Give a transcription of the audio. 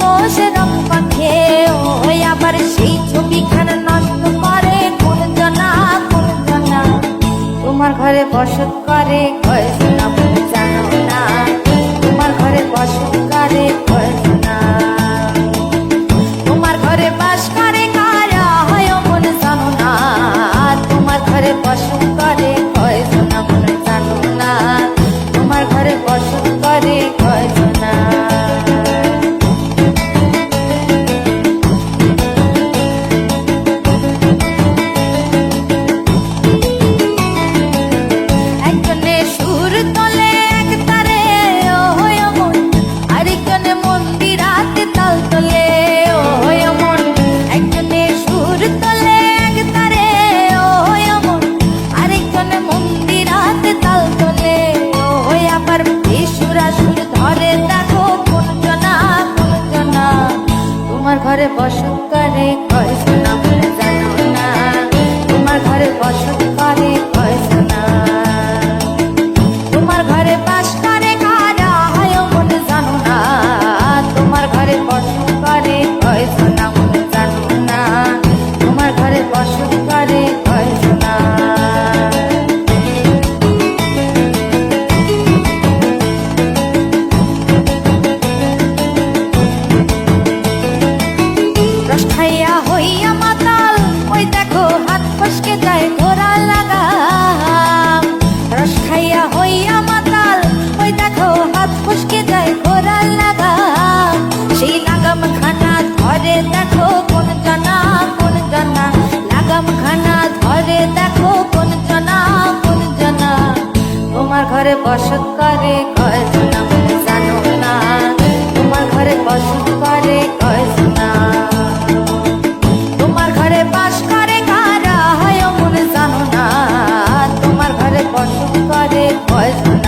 বসে রং পাখে, ওই আবার সেই ছবিখানা নষ্ট করে কোন জনা কোন জনা। তোমার ঘরে বসত করে, কয়েক তোমার ঘরে বসত করে ঘরে বসত করে কয় সোনা বলে জানো না। তোমার ঘরে বসত করে ঘরে বসত করে কয়জন বলে জানো না। তোমার ঘরে বসত করে কয়জন না তোমার ঘরে বাস করে কারা হয় মনে জানো না। তোমার ঘরে বসত করে কয়জন